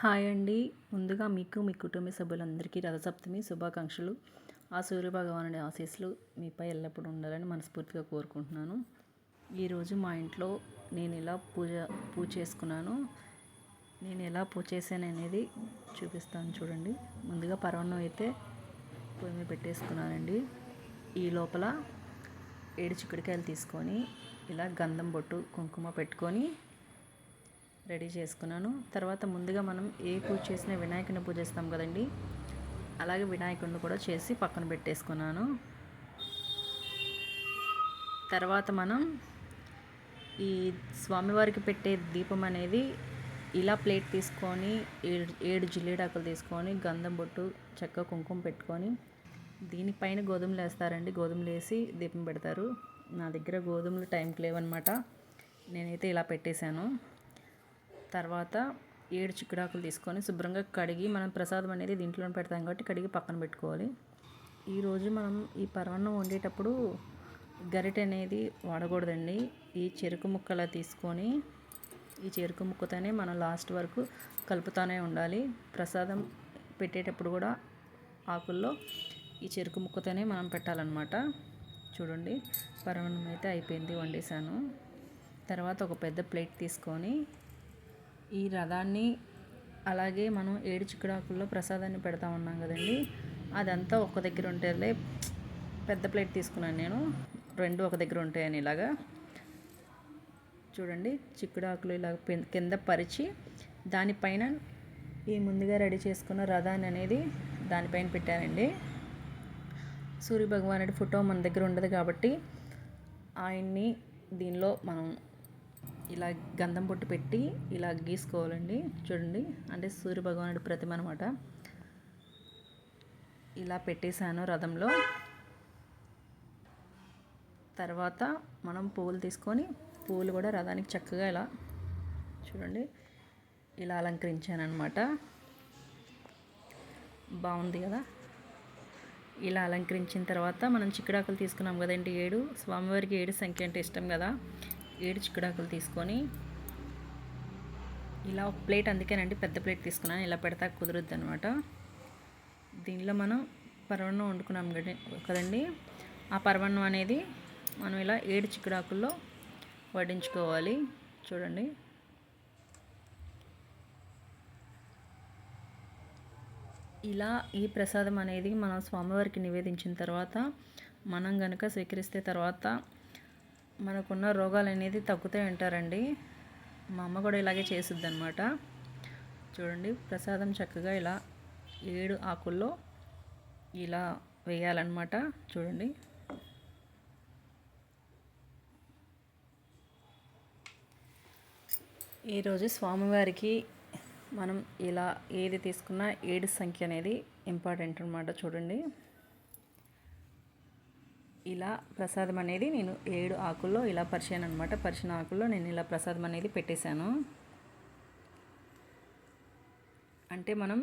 Hi అండి. ముందుగా మీకు మీ కుటుంబ సభ్యులందరికీ రథసప్తమి శుభాకాంక్షలు. ఆ సూర్యభగవానుడి ఆశీస్సులు మీపై ఎల్లప్పుడూ ఉండాలని మనస్ఫూర్తిగా కోరుకుంటున్నాను. ఈరోజు మా ఇంట్లో నేను ఎలా పూజ పూజ చేసుకున్నాను నేను ఎలా పూజ చేశాను అనేది చూపిస్తాను చూడండి. ముందుగా పరవన్నం అయితే పొయ్యి పెట్టేసుకున్నానండి. ఈ లోపల ఏడు చిక్కుడుకాయలు తీసుకొని ఇలా గంధం బొట్టు కుంకుమ పెట్టుకొని రెడీ చేసుకున్నాను. తర్వాత ముందుగా మనం ఏ పూజ చేసినా వినాయకుని పూజిస్తాం కదండి. అలాగే వినాయకుడిని కూడా చేసి పక్కన పెట్టేసుకున్నాను. తర్వాత మనం ఈ స్వామివారికి పెట్టే దీపం అనేది ఇలా ప్లేట్ తీసుకొని ఏడు ఏడు జిల్లేడాకులు తీసుకొని గంధం బొట్టు చెక్క కుంకుమ పెట్టుకొని దీనిపైన గోధుమలు వేస్తారండి గోధుమలు వేసి దీపం పెడతారు. నా దగ్గర గోధుమలు టైంకి లేవన్నమాట. నేనైతే ఇలా పెట్టేశాను. తర్వాత ఏడు చిక్కుడాకులు తీసుకొని శుభ్రంగా కడిగి మనం ప్రసాదం అనేది దీంట్లో పెడతాం కాబట్టి కడిగి పక్కన పెట్టుకోవాలి. ఈరోజు మనం ఈ పరవన్నం వండేటప్పుడు గరిటె అనేది వాడకూడదండి. ఈ చెరుకు ముక్కలా తీసుకొని ఈ చెరుకు ముక్కతోనే మనం లాస్ట్ వరకు కలుపుతూనే ఉండాలి. ప్రసాదం పెట్టేటప్పుడు కూడా ఆకుల్లో ఈ చెరుకు ముక్కతోనే మనం పెట్టాలన్నమాట. చూడండి పరవన్నం అయితే అయిపోయింది వండేసాను. తర్వాత ఒక పెద్ద ప్లేట్ తీసుకొని ఈ రథాన్ని అలాగే మనం ఏడు చిక్కుడాకుల్లో ప్రసాదాన్ని పెడతా ఉన్నాం కదండి. అదంతా ఒక దగ్గర ఉంటేలే పెద్ద ప్లేట్ తీసుకున్నాను నేను. రెండు ఒక దగ్గర ఉంటాయని ఇలాగా. చూడండి చిక్కుడాకులు ఇలా కింద పరిచి దానిపైన ఈ ముందుగా రెడీ చేసుకున్న రథాన్ని అనేది దానిపైన పెట్టానండి. సూర్య భగవానుడి ఫోటో మన దగ్గర ఉండదు కాబట్టి ఆయన్ని దీనిలో మనం ఇలా గంధం పొట్టు పెట్టి ఇలా గీసుకోవాలండి. చూడండి. అంటే సూర్య భగవానుడి ప్రతిమ అనమాట ఇలా పెట్టేశాను రథంలో. తర్వాత మనం పువ్వులు తీసుకొని పువ్వులు కూడా రథానికి చక్కగా ఇలా చూడండి. ఇలా అలంకరించాను అనమాట బాగుంది కదా? ఇలా అలంకరించిన తర్వాత మనం చిక్కుడాకులు తీసుకున్నాం కదండి. ఏడు. స్వామివారికి ఏడు సంఖ్య అంటే ఇష్టం కదా? ఏడు చిక్కుడాకులు తీసుకొని ఇలా ఒక ప్లేట్ అందుకేనండి పెద్ద ప్లేట్ తీసుకున్నాను. ఇలా పెడతా కుదరద్దు అనమాట దీనిలో మనం పరవన్నం వండుకున్నాం కదండి ఆ పరవన్నం అనేది మనం ఇలా ఏడు చిక్కుడాకుల్లో వడ్డించుకోవాలి. చూడండి. ఇలా ఈ ప్రసాదం అనేది మనం స్వామివారికి నివేదించిన తర్వాత మనం కనుక స్వీకరిస్తే తర్వాత మనకున్న రోగాలు అనేది తగ్గుతాయి అంటారండి మా అమ్మ కూడా ఇలాగే చేసిద్ది అనమాట చూడండి ప్రసాదం చక్కగా ఇలా ఏడు ఆకుల్లో ఇలా వేయాలన్నమాట. చూడండి. ఈరోజు స్వామివారికి మనం ఇలా ఏది తీసుకున్నా ఏడు సంఖ్య అనేది ఇంపార్టెంట్ అనమాట చూడండి. ఇలా ప్రసాదం అనేది నేను ఏడు ఆకుల్లో ఇలా పరిచాను అనమాట పరిచిన ఆకుల్లో నేను ఇలా ప్రసాదం అనేది పెట్టేశాను. అంటే మనం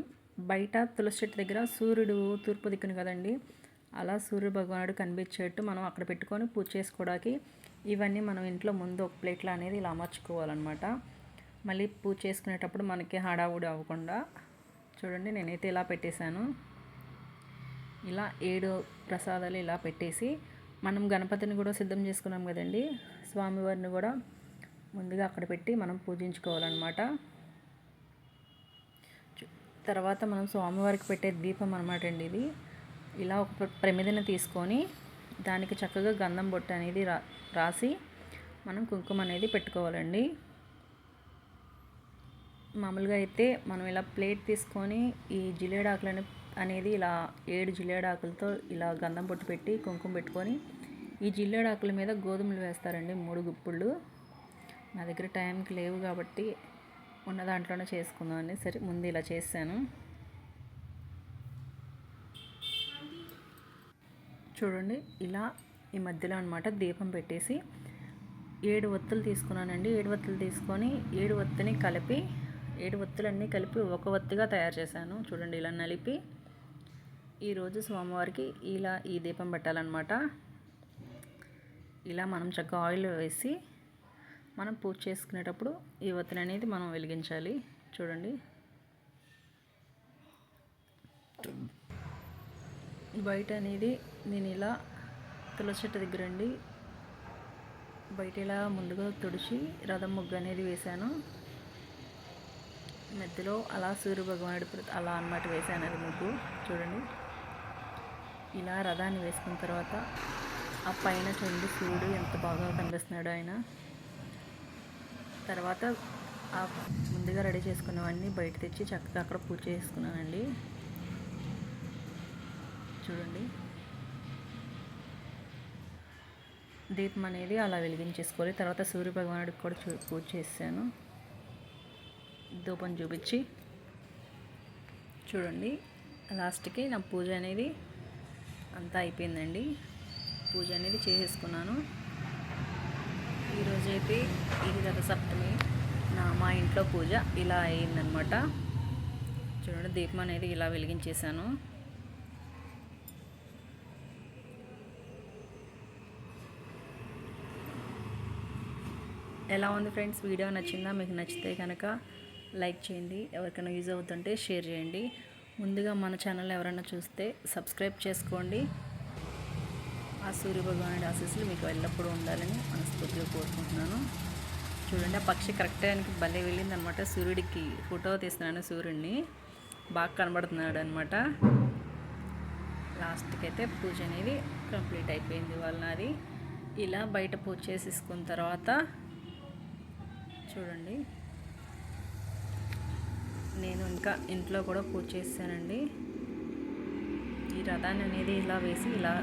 బయట తులసి చెట్టు దగ్గర సూర్యుడు తూర్పు దిక్కును కదండి అలా సూర్య భగవానుడు కనిపించేట్టు మనం అక్కడ పెట్టుకొని పూజ చేసుకోవడానికి ఇవన్నీ మనం ఇంట్లో ముందు ఒక ప్లేట్లో అనేది ఇలా అమర్చుకోవాలన్నమాట. మళ్ళీ పూజ చేసుకునేటప్పుడు మనకి హడావుడి అవ్వకుండా చూడండి నేనైతే ఇలా పెట్టేశాను. ఇలా ఏడు ప్రసాదాలు ఇలా పెట్టేసి మనం గణపతిని కూడా సిద్ధం చేసుకున్నాం కదండి. స్వామివారిని కూడా ముందుగా అక్కడ పెట్టి మనం పూజించుకోవాలన్నమాట. తర్వాత మనం స్వామివారికి పెట్టే దీపం అనమాట అండి ఇది. ఇలా ఒక ప్రమిదన తీసుకొని దానికి చక్కగా గంధం బొట్టు అనేది రా రాసి మనం కుంకుమ అనేది పెట్టుకోవాలండి. మామూలుగా అయితే మనం ఇలా ప్లేట్ తీసుకొని ఈ జిలేడాకులని అనేది ఇలా ఏడు జిలేడాకులతో ఇలా గంధం పొట్టు పెట్టి కుంకుమ పెట్టుకొని ఈ జిల్లేడాకుల మీద గోధుమలు వేస్తారండి మూడు గుప్పుళ్ళు నా దగ్గర టైంకి లేవు కాబట్టి ఉన్న దాంట్లోనే చేసుకుందామని సరే ముందు ఇలా చేశాను చూడండి ఇలా ఈ మధ్యలో అనమాట దీపం పెట్టేసి ఏడు ఒత్తులు తీసుకున్నానండి. ఏడు ఒత్తులు తీసుకొని ఏడు ఒత్తిని కలిపి ఏడు ఒత్తులన్నీ కలిపి ఒక ఒత్తిగా తయారు చేశాను. చూడండి ఇలా నలిపి ఈరోజు స్వామివారికి ఇలా ఈ దీపం పెట్టాలన్నమాట. ఇలా మనం చక్కగా ఆయిల్ వేసి మనం పూజ చేసుకునేటప్పుడు ఈ ఒత్తిడి అనేది మనం వెలిగించాలి. చూడండి. బయట అనేది నేను ఇలా తులసి చెట్టు దగ్గరండి. బయట ఇలా ముందుగా తుడిచి రథం ముగ్గు అనేది వేశాను. మధ్యలో అలా సూర్య భగవానుడి ప్రతి అలా అన్నమాట వేసాను అది ముగ్గు. చూడండి. ఇలా రథాన్ని వేసుకున్న తర్వాత ఆ పైన చూడండి సూర్యుడు ఎంత బాగా కనిపిస్తున్నాడు ఆయన. తర్వాత ఆ ముందుగా రెడీ చేసుకున్నవన్నీ బయట తెచ్చి చక్కగా అక్కడ పూజ చేసుకున్నానండి. చూడండి. దీపం అనేది అలా వెలిగించేసుకోవాలి. తర్వాత సూర్య భగవానుడికి కూడా చూ పూజ చేశాను ధూపం చూపించి చూడండి. లాస్ట్కి నా పూజ అనేది అంతా అయిపోయిందండి. పూజ అనేది చేసేసుకున్నాను. ఈరోజైతే ఇది గత సప్తమి నా మా ఇంట్లో పూజ ఇలా అయిందనమాట చూడండి దీపం అనేది ఇలా వెలిగించేశాను. ఎలా ఉంది ఫ్రెండ్స్? వీడియో నచ్చిందా? మీకు నచ్చితే కనుక లైక్ చేయండి ఎవరికైనా యూజ్ అవుతుంటే షేర్ చేయండి. ముందుగా మన ఛానల్ ఎవరైనా చూస్తే సబ్స్క్రైబ్ చేసుకోండి. ఆ సూర్యభగవానుడి ఆశీస్సులు మీకు ఎల్లప్పుడూ ఉండాలని మనస్ఫూర్తిగా కోరుకుంటున్నాను. చూడండి ఆ పక్షి కరెక్ట్ టైంకి భలే వెళ్ళింది అనమాట సూర్యుడికి ఫోటో తీస్తున్నాను సూర్యుడిని. బాగా కనబడుతున్నాడు అనమాట లాస్ట్కి అయితే పూజ అనేది కంప్లీట్ అయిపోయింది వాళ్ళ నాది. ఇలా బయట పూజ చేసేసుకున్న తర్వాత చూడండి. నేను ఇంకా ఇంట్లో కూడా పూజ చేశానండి ఈ రథాన్ని అనేది ఇలా వేసి ఇలా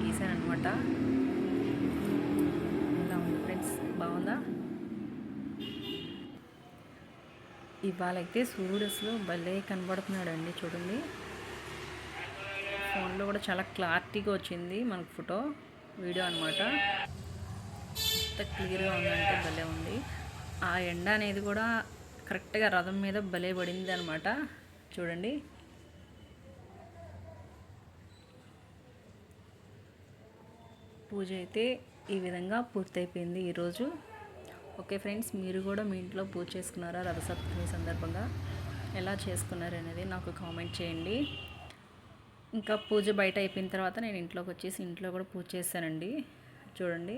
గీసానమాట ఇలా ఉంది ఫ్రెండ్స్ బాగుందా? ఇవాళ అయితే సూర్యుడు అసలు భలే కనబడుతున్నాడు అండి చూడండి. ఫోన్లో కూడా చాలా క్లారిటీగా వచ్చింది మనకు ఫోటో వీడియో అనమాట ఎంత క్లియర్గా ఉందంటే భలే ఉంది. ఆ ఎండ అనేది కూడా కరెక్ట్గా రథం మీద భలే పడింది అనమాట చూడండి. పూజ అయితే ఈ విధంగా పూర్తయిపోయింది ఈరోజు. ఓకే ఫ్రెండ్స్ మీరు కూడా మీ ఇంట్లో పూజ చేసుకున్నారా రథసప్తమి సందర్భంగా? ఎలా చేసుకున్నారు అనేది నాకు కామెంట్ చేయండి. ఇంకా పూజ బయట అయిపోయిన తర్వాత నేను ఇంట్లోకి వచ్చేసి ఇంట్లో కూడా పూజ చేశానండి చూడండి.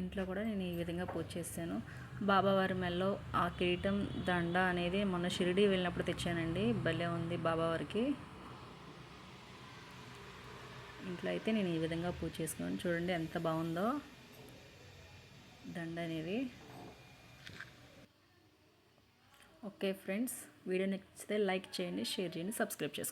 ఇంట్లో కూడా నేను ఈ విధంగా పూజ చేశాను బాబావారి మెల్లో ఆ కిరీటం దండ అనేది మొన్న షిరిడి వెళ్ళినప్పుడు తెచ్చానండి. భలే ఉంది బాబావారికి. ఇంట్లో అయితే నేను ఈ విధంగా పూజ చేసుకున్నాను. చూడండి ఎంత బాగుందో దండ అనేది. ఓకే ఫ్రెండ్స్ వీడియో నచ్చితే లైక్ చేయండి షేర్ చేయండి సబ్స్క్రైబ్ చేసుకోండి.